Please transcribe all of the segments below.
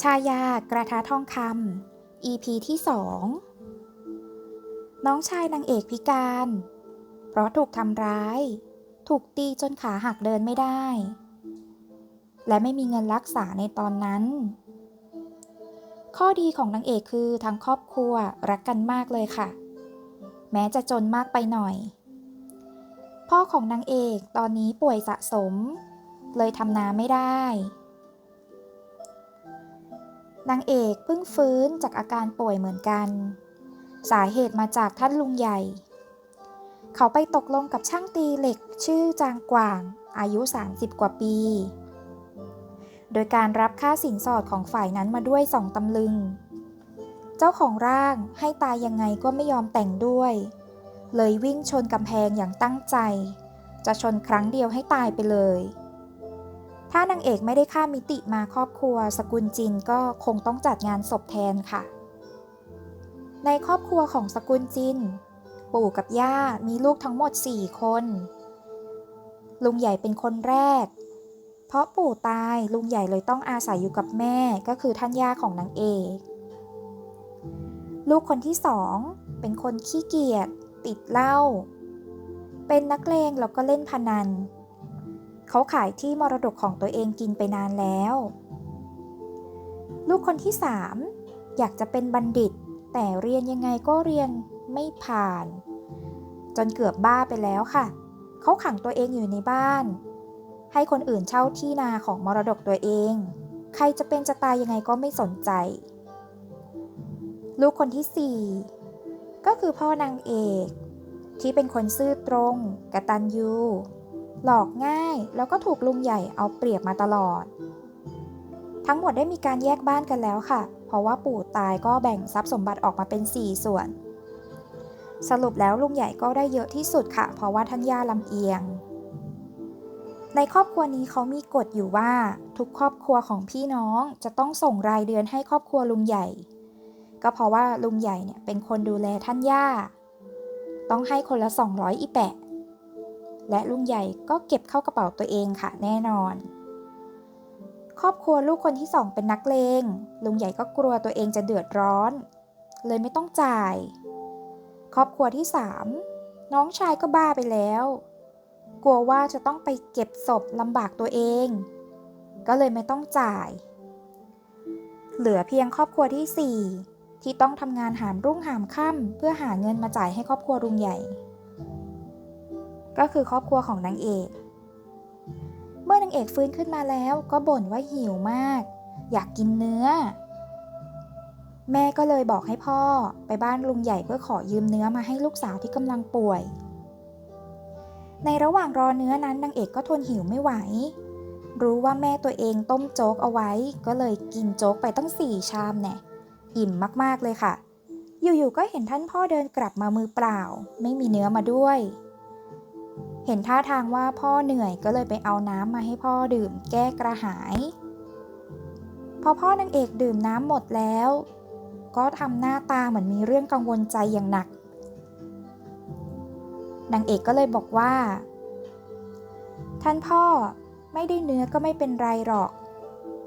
ชายากระทะทองคำ EP ที่สองน้องชายนางเอกพิการ เพราะถูกทำร้าย ถูกตีจนขาหักเดินไม่ได้ และไม่มีเงินรักษาในตอนนั้น ข้อดีของนางเอกคือทั้งครอบครัวรักกันมากเลยค่ะ แม้จะจนมากไปหน่อย พ่อของนางเอกตอนนี้ป่วยสะสม เลยทำนาไม่ได้ นางเอกเพิ่งฟื้นจากอาการป่วยเหมือนกัน สาเหตุมาจากท่านลุงใหญ่ เขาไปตกลงกับช่างตีเหล็กชื่อจางกว่าง อายุ 30 กว่าปี โดยการรับค่าสินสอดของฝ่ายนั้นมาด้วยสองตำลึง เจ้าของร่างให้ตายยังไงก็ไม่ยอมแต่งด้วย เลยวิ่งชนกำแพงอย่างตั้งใจ จะชนครั้งเดียวให้ตายไปเลย ถ้านางเอกไม่ได้ข้ามมิติมาครอบครัว สกุลจินก็คงต้องจัดงานศพแทนค่ะ ในครอบครัวของสกุลจิน ปู่กับย่ามีลูกทั้งหมด 4 คน ลุงใหญ่เป็นคนแรก เพราะปู่ตายลุงใหญ่เลยต้องอาศัยอยู่กับแม่ก็คือท่านย่าของนางเอก ลูกคนที่สองเป็นคนขี้เกียจติดเหล้าเป็นนักเลงแล้วก็เล่นพนัน เขาขายที่มรดกของตัวเองกินไปนานแล้ว ลูกคนที่สามอยากจะเป็นบัณฑิต แต่เรียนยังไงก็เรียนไม่ผ่าน จนเกือบบ้าไปแล้วค่ะ เขาขังตัวเองอยู่ในบ้าน ให้คนอื่นเช่าที่นาของมรดกตัวเอง ใครจะเป็นจะตายยังไงก็ไม่สนใจ ลูกคนที่สี่ก็คือพ่อนางเอก ที่เป็นคนซื่อตรงกระตัญญู หลอกง่ายแล้วก็ถูกลุงใหญ่เอาเปรียบมาตลอด ทั้งหมดได้มีการแยกบ้านกันแล้วค่ะ เพราะว่าปู่ตายก็แบ่งทรัพย์สมบัติออกมาเป็น 4 ส่วน สรุปแล้วลุงใหญ่ก็ได้เยอะที่สุดค่ะ เพราะว่าท่านย่าลำเอียง ในครอบครัวนี้เขามีกฎอยู่ว่า ทุกครอบครัวของพี่น้องจะต้องส่งรายเดือนให้ครอบครัวลุงใหญ่ ก็เพราะว่าลุงใหญ่เนี่ยเป็นคนดูแลท่านย่า ต้องให้คนละ 200 อีแปะ และลุงใหญ่ก็เก็บเข้ากระเป๋าตัวเองค่ะแน่นอน ครอบครัวลูกคนที่สองเป็นนักเลงลุงใหญ่ก็กลัวตัวเองจะเดือดร้อน เลยไม่ต้องจ่าย ครอบครัวที่สามน้องชายก็บ้าไปแล้ว กลัวว่าจะต้องไปเก็บศพลำบากตัวเอง ก็เลยไม่ต้องจ่าย เหลือเพียงครอบครัวที่สี่ที่ต้องทำงานหามรุ่งหามค่ำเพื่อหาเงินมาจ่ายให้ครอบครัวลุงใหญ่ ก็คือครอบครัวของนางเอก เมื่อนางเอกฟื้นขึ้นมาแล้วก็บ่นว่าหิวมาก อยากกินเนื้อ แม่ก็เลยบอกให้พ่อไปบ้านลุงใหญ่เพื่อขอยืมเนื้อมาให้ลูกสาวที่กำลังป่วย ในระหว่างรอเนื้อนั้นนางเอกก็ทนหิวไม่ไหว รู้ว่าแม่ตัวเองต้มโจ๊กเอาไว้ ก็เลยกินโจ๊กไปตั้งสี่ชามแน่อิ่มมากๆเลยค่ะ อยู่ๆก็เห็นท่านพ่อเดินกลับมามือเปล่า ไม่มีเนื้อมาด้วย เห็นท่าทางว่าพ่อเหนื่อยก็เลยไปเอาน้ำมาให้พ่อดื่มแก้กระหาย พอพ่อนางเอกดื่มน้ำหมดแล้ว ก็ทำหน้าตาเหมือนมีเรื่องกังวลใจอย่างหนักนางเอกก็เลยบอกว่า ท่านพ่อไม่ได้เนื้อก็ไม่เป็นไรหรอก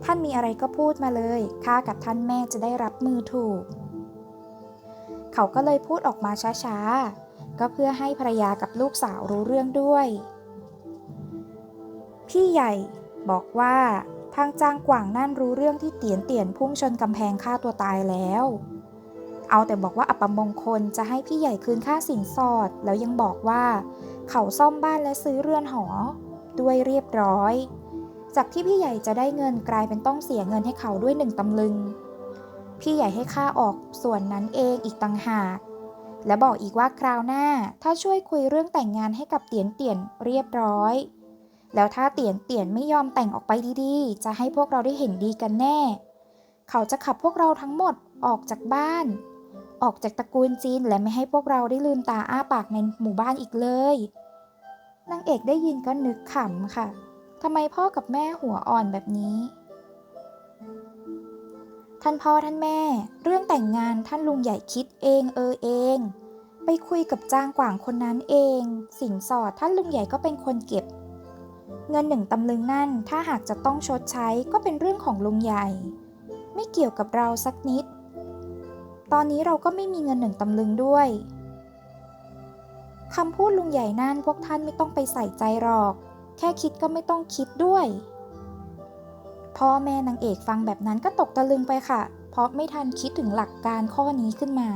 ท่านมีอะไรก็พูดมาเลยข้ากับท่านแม่จะได้รับมือถูก เขาก็เลยพูดออกมาช้าๆ ก็เพื่อให้ภรรยากับลูกสาวรู้เรื่องด้วย พี่ใหญ่บอกว่าทางจางกว่างนั่นรู้เรื่องที่เตียนเตียนพุ่งชนกำแพงฆ่าตัวตายแล้ว เอาแต่บอกว่าอัปมงคลจะให้พี่ใหญ่คืนค่าสินสอด แล้วยังบอกว่า เขาซ่อมบ้านและซื้อเรือนหอ ด้วยเรียบร้อย จากที่พี่ใหญ่จะได้เงินกลายเป็นต้องเสียเงินให้เขาด้วยหนึ่งตำลึง พี่ใหญ่ให้ค่าออกส่วนนั้นเองอีกต่างหาก และบอกอีกว่าคราวหน้าถ้าช่วยคุยเรื่องแต่งงานให้กับเตียนเตียนเรียบร้อย แล้วถ้าเตียนเตียนไม่ยอมแต่งออกไปดีๆ จะให้พวกเราได้เห็นดีกันแน่ เขาจะขับพวกเราทั้งหมดออกจากบ้าน ออกจากตระกูลจีนและไม่ให้พวกเราได้ลืมตาอ้าปากในหมู่บ้านอีกเลยนางเอกได้ยินก็นึกขำค่ะทำไมพ่อกับแม่หัวอ่อนแบบนี้ ท่านพ่อท่านแม่ เรื่องแต่งงานท่านลุงใหญ่คิดเองเออเอง ไปคุยกับจ้างกว่างคนนั้นเอง สินสอดท่านลุงใหญ่ก็เป็นคนเก็บ เงินหนึ่งตำลึงนั่นถ้าหากจะต้องชดใช้ก็เป็นเรื่องของลุงใหญ่ ไม่เกี่ยวกับเราสักนิด ตอนนี้เราก็ไม่มีเงินหนึ่งตำลึงด้วยคำพูดลุงใหญ่นั่นพวกท่านไม่ต้องไปใส่ใจหรอก แค่คิดก็ไม่ต้องคิดด้วย พ่อแม่นางเอกฟังแบบนั้นก็ตกตะลึงไปค่ะ เพราะไม่ทันคิดถึงหลักการข้อนี้ขึ้นมา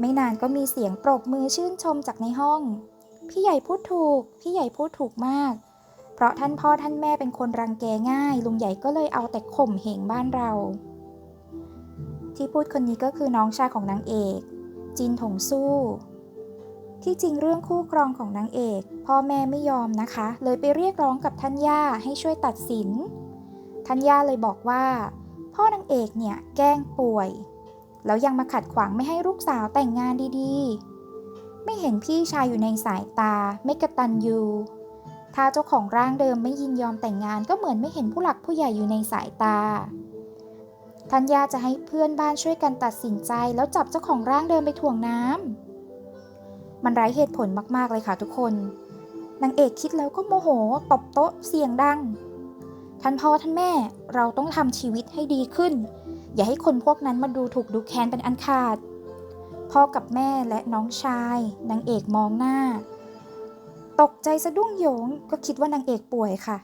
ไม่นานก็มีเสียงปรบมือชื่นชมจากในห้อง พี่ใหญ่พูดถูก พี่ใหญ่พูดถูกมาก เพราะท่านพ่อท่านแม่เป็นคนรังแกง่าย ลุงใหญ่ก็เลยเอาแต่ข่มเหงบ้านเรา ที่พูดคนนี้ก็คือน้องชายของนางเอก จินถงสู้ ที่จริงเรื่องคู่ครองของนางเอก พ่อแม่ไม่ยอมนะคะ เลยไปเรียกร้องกับท่านย่าให้ช่วยตัดสินท่านย่าเลยบอกว่า พ่อนางเอกเนี่ยแกล้งป่วย แล้วยังมาขัดขวางไม่ให้ลูกสาวแต่งงานดีๆ ไม่เห็นพี่ชายอยู่ในสายตาไม่กระตันยูถ้าเจ้าของร่างเดิมไม่ยินยอมแต่งงานก็เหมือนไม่เห็นผู้หลักผู้ใหญ่อยู่ในสายตาทัญญาจะให้เพื่อนบ้านช่วยกันตัดสินใจแล้วจับเจ้าของร่างเดิมไปถ่วงน้ำ มันไร้เหตุผลมากๆเลยค่ะทุกคน นางเอกคิดแล้วก็โมโหตบโต๊ะเสียงดัง ท่านพ่อท่านแม่เราต้องทำชีวิตให้ดีขึ้น อย่าให้คนพวกนั้นมาดูถูกดูแคลนเป็นอันขาด พ่อกับแม่และน้องชาย นางเอกมองหน้า ตกใจสะดุ้งโหยงก็คิดว่านางเอกป่วยค่ะ